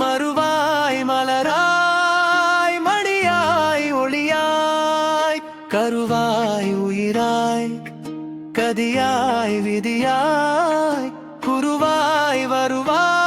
மறுவாய் மலராய் மணியாய் ஒளியாய் கருவாய் உயிராய் கதியாய் விதியாய் குருவாய் வருவாய்.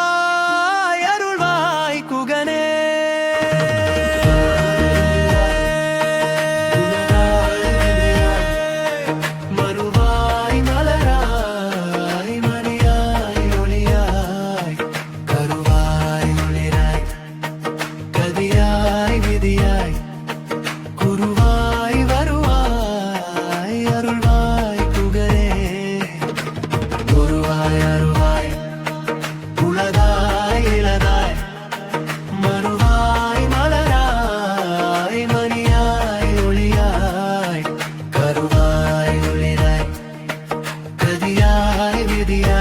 குருவாய் வருவாய் அருள்வாய் குகரே குருவாய் அருவாய் உலகாய் இளதாய் மறுவாய் மலராய் மணியாய் ஒளியாய் கருவாய் ஒளிராய் கதியாய் விதியாய்.